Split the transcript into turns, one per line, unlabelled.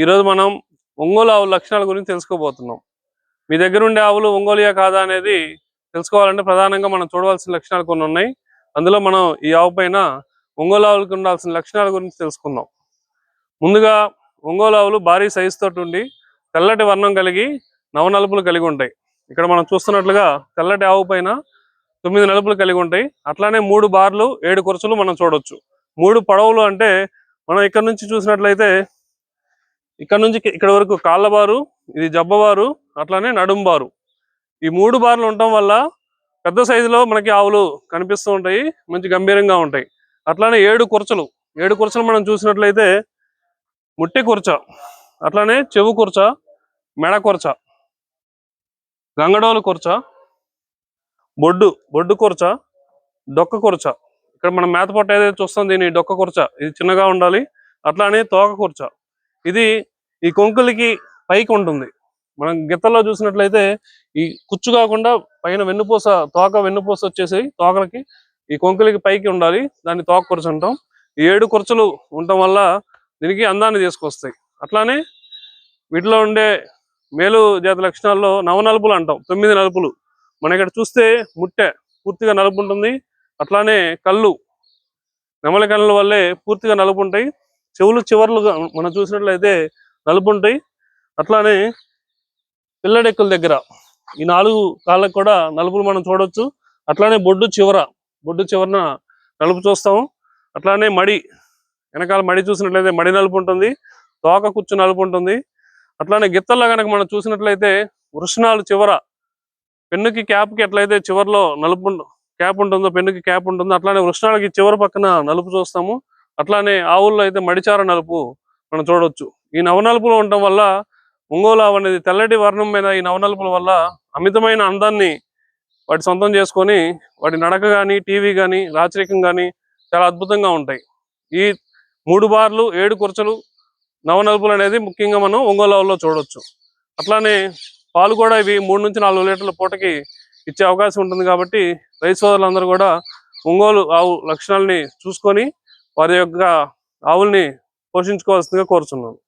ఈరోజు మనం ఒంగోలు ఆవుల లక్షణాల గురించి తెలుసుకోబోతున్నాం. మీ దగ్గర ఉండే ఆవులు ఒంగోలియా కాదా అనేది తెలుసుకోవాలంటే ప్రధానంగా మనం చూడవలసిన లక్షణాలు కొన్ని ఉన్నాయి. అందులో మనం ఈ ఆవు పైన ఒంగోలు ఆవులకు ఉండాల్సిన లక్షణాల గురించి తెలుసుకుందాం. ముందుగా ఒంగోలు ఆవులు భారీ సైజుతో తోటి ఉండి తెల్లటి వర్ణం కలిగి నవనలుపులు కలిగి ఉంటాయి. ఇక్కడ మనం చూస్తున్నట్లుగా తెల్లటి ఆవు పైన తొమ్మిది నలుపులు కలిగి ఉంటాయి. అట్లానే మూడు బార్లు ఏడు కురచులు మనం చూడొచ్చు. మూడు పడవలు అంటే మనం ఇక్కడ నుంచి చూసినట్లయితే ఇక్కడ నుంచి ఇక్కడ వరకు కాళ్ళబారు ఇది జబ్బబారు అట్లానే నడుంబారు. ఈ మూడు బార్లు ఉండటం వల్ల పెద్ద సైజులో మనకి ఆవులు కనిపిస్తూ ఉంటాయి మంచి గంభీరంగా ఉంటాయి. అట్లానే ఏడు కురచలు. ఏడు కురచలు మనం చూసినట్లయితే ముట్టి కుర్చ అట్లానే చెవు కుర్చ మెడ కుర్చ గంగడోలు కుర్చ బొడ్డు బొడ్డు కుర్చ డొక్క కుర్చ. ఇక్కడ మనం మేత పొట్ట ఏదైతే చూస్తాం దీని డొక్క కుర్చ. ఇది చిన్నగా ఉండాలి. అట్లానే తోక కుర్చ. ఇది ఈ కొంకులకి పైకి ఉంటుంది మనం గిత్తల్లో చూసినట్లయితే ఈ కుచ్చు కాకుండా పైన వెన్నుపూస తోక వెన్నుపూస వచ్చేసి తోకలకి ఈ కొంకులకి పైకి ఉండాలి. దాన్ని తోక కురచ అంటాం. ఈ ఏడు కురచలు ఉండటం వల్ల దీనికి అందాన్ని తీసుకొస్తాయి. అట్లానే వీటిలో ఉండే మేలు జాతి లక్షణాల్లో నవనలుపులు అంటాం. తొమ్మిది నలుపులు. మన ఇక్కడ చూస్తే ముట్టె పూర్తిగా నలుపు ఉంటుంది అట్లానే కళ్ళు నెమలి కళ్ళ వల్లే పూర్తిగా నలుపు ఉంటాయి చెవులు చివర్లుగా మనం చూసినట్లయితే నలుపు ఉంటాయి అట్లానే పిల్లడెక్కుల దగ్గర ఈ నాలుగు కాళ్ళకు కూడా నలుపులు మనం చూడొచ్చు. అట్లానే బొడ్డు చివర బొడ్డు చివరన నలుపు చూస్తాము. అట్లానే మడి వెనకాల మడి చూసినట్లయితే మడి నలుపు ఉంటుంది తోక కుచ్చు నలుపు ఉంటుంది అట్లానే గిత్తల్లో కనుక మనం చూసినట్లయితే వృషణాలు చివర పెన్నుకి క్యాప్కి ఎట్లయితే చివరిలో నలుపు క్యాప్ ఉంటుందో పెన్నుకి క్యాప్ ఉంటుందో అట్లానే వృషణాలకి చివరి పక్కన నలుపు చూస్తాము. అట్లానే ఆవుల్లో అయితే మడిచార నలుపు మనం చూడవచ్చు ఈ నవనలుపులు ఉండటం వల్ల ఒంగోలు అనేది తెల్లటి వర్ణం మీద ఈ నవనలుపుల వల్ల అమితమైన అందాన్ని వాటి సొంతం చేసుకొని వాటి నడక కానీ టీవీ కానీ రాచరికం కానీ చాలా అద్భుతంగా ఉంటాయి. ఈ మూడు బార్లు ఏడు కురచలు నవనలుపులు అనేది ముఖ్యంగా మనం ఒంగోలు ఆవుల్లో చూడొచ్చు. అట్లానే పాలు కూడా ఇవి మూడు నుంచి నాలుగు లీటర్ల పూటకి ఇచ్చే అవకాశం ఉంటుంది కాబట్టి రైతు సోదరులందరూ కూడా ఒంగోలు ఆవు లక్షణాలని చూసుకొని వారి యొక్క ఆవుల్ని పోషించుకోవాల్సిందిగా కోరుచున్నాను.